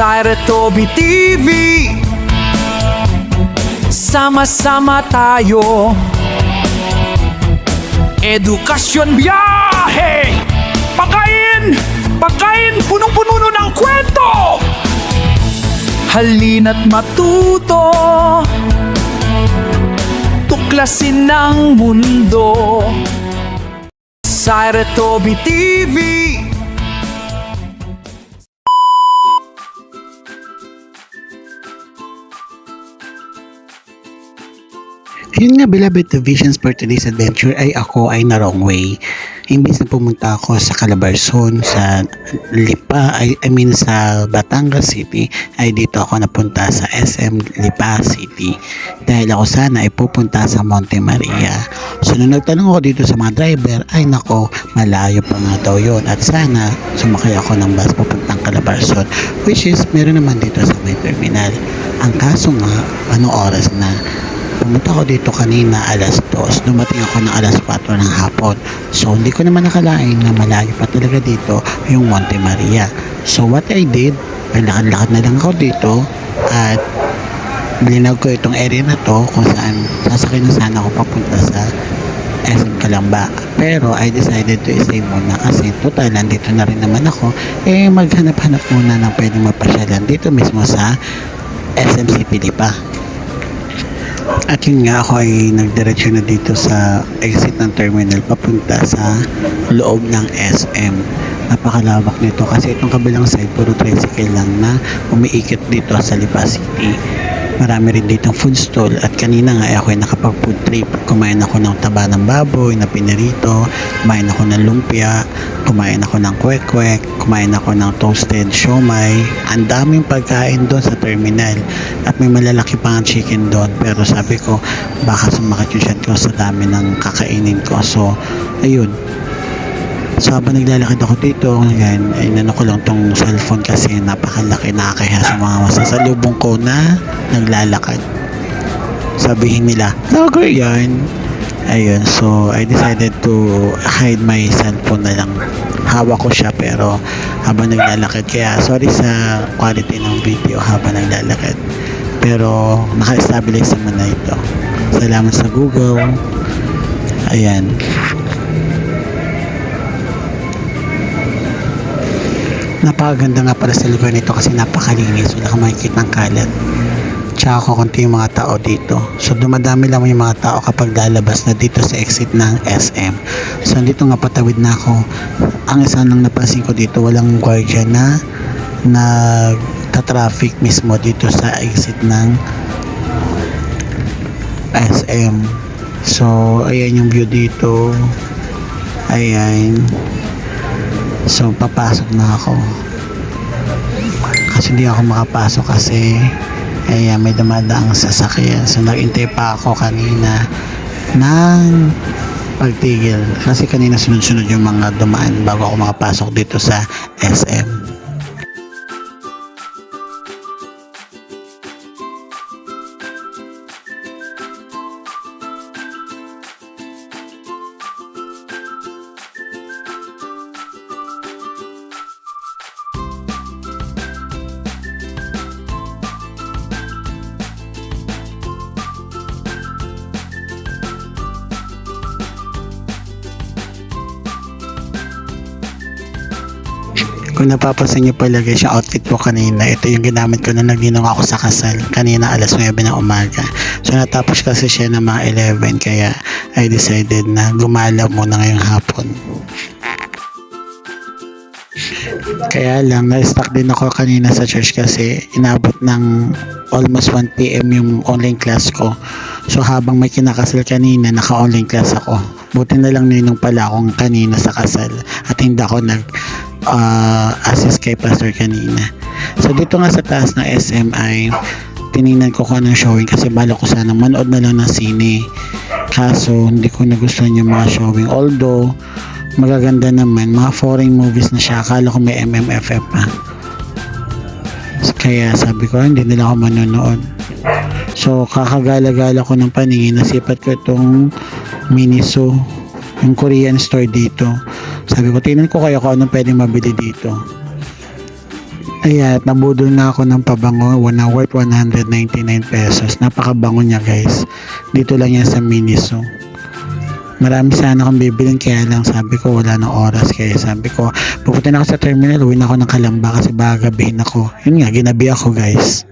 sa Retobi TV Sama-sama tayo. Edukasyon biyahe. Pagkain! Pagkain punong-puno ng kwento. Halina't matuto. Tuklasin ng mundo. Sa Retobi TV Yun nga beloved the visions for today's adventure ay ako ay na wrong way. Imbis na pumunta ako sa Calabarzon, sa Lipa, ay, I mean sa Batangas City, ay dito ako napunta sa SM Lipa City. Dahil ako sana ay pupunta sa Monte Maria. So nung nagtanong ako dito sa mga driver, ay nako, malayo pa nga daw yun. At sana sumakay ako ng bus papuntang Calabarzon, which is meron naman dito sa may terminal. Ang kaso nga, ano oras na? Pumunta ako dito kanina alas 2. Dumating ako ng alas 4 ng hapon. So, hindi ko naman nakalain na malayo pa talaga dito yung Monte Maria. So, what I did, ay lakad-lakad na lang ako dito at linag ko itong area na to kung saan sasakay na sana ako papunta sa SM Kalamba. Pero I decided to stay muna kasi total nandito na rin naman ako. Eh maghanap-hanap muna ng pwedeng mapasyalan dito mismo sa SM City Lipa. At yun nga ako ay nagdiretso na dito sa exit ng terminal papunta sa loob ng SM. Napakalawak nito kasi itong kabilang side puro tricycle lang na umiikot dito sa Lipa City. Marami rin ditong food stall. At kanina nga ay ako ay nakapag food trip. Kumain ako ng taba ng baboy na pinirito, kumain ako ng lumpia, kumain ako ng kwek-kwek, kumain ako ng toasted siomay. Ang daming pagkain doon sa terminal. At may malalaki pa ang chicken doon. Pero sabi ko baka sumakit yung ko sa dami ng kakainin ko. So, ayun, So habang naglalakad ako dito, yan, ay nano ko lang tong cellphone kasi napakalaki nakakahiya sa mga masasalubong ko na naglalakad. Sabihin nila, vlogger yan. Ayun, so I decided to hide my cellphone na lang. Hawak ko siya pero habang naglalakad. Kaya sorry sa quality ng video habang naglalakad. Pero naka-stabilize naman na ito. Salamat sa Google. Ayan. Napakaganda nga pala sa lugar nito kasi napakalinis. Wala kang makikita ng kalat. Tsaka kukunti yung mga tao dito. So dumadami lang yung mga tao kapag lalabas na dito sa exit ng SM. So dito nga patawid na ako. Ang isa nang napansin ko dito, walang gwardiya na nagta-traffic mismo dito sa exit ng SM. So ayan yung view dito. Ayan. So, papasok na ako. Kasi hindi ako makapasok kasi ay may dumadaang sasakyan. So, nagintay pa ako kanina ng pagtigil. Kasi kanina sunod-sunod yung mga dumaan bago ako makapasok dito sa SM. Kung napapansin niyo pala guys, yung outfit ko kanina, ito yung ginamit ko na nagninong ako sa kasal. Kanina alas 9 ng umaga. So natapos kasi siya ng mga 11 kaya I decided na gumalaw muna ngayong hapon. Kaya lang, na-stuck din ako kanina sa church kasi inabot ng almost 1pm yung online class ko. So habang may kinakasal kanina, naka-online class ako. Buti na lang ninong pala akong kanina sa kasal at hindi ako nag uh, assist kay pastor kanina. So dito nga sa taas ng SMI, tiningnan ko kung anong showing kasi bala ko sana manood na lang ng sine. Kaso hindi ko nagustuhan yung mga showing. Although magaganda naman, mga foreign movies na siya. Akala ko may MMFF pa. Kaya sabi ko, hindi nila ako manonood. So, kakagala-gala ko ng paningin. Nasipat ko itong Miniso, yung Korean store dito. Sabi ko, tingnan ko kayo kung anong pwedeng mabili dito. Ayan, nabudol na ako ng pabango na worth 199 pesos. Napakabango niya guys. Dito lang yan sa Miniso. Marami sana akong bibilin kaya lang sabi ko wala na oras kaya sabi ko pupunta na ako sa terminal uwi na ako ng Kalamba kasi baka gabihin ako. Yun nga, ginabi ako guys.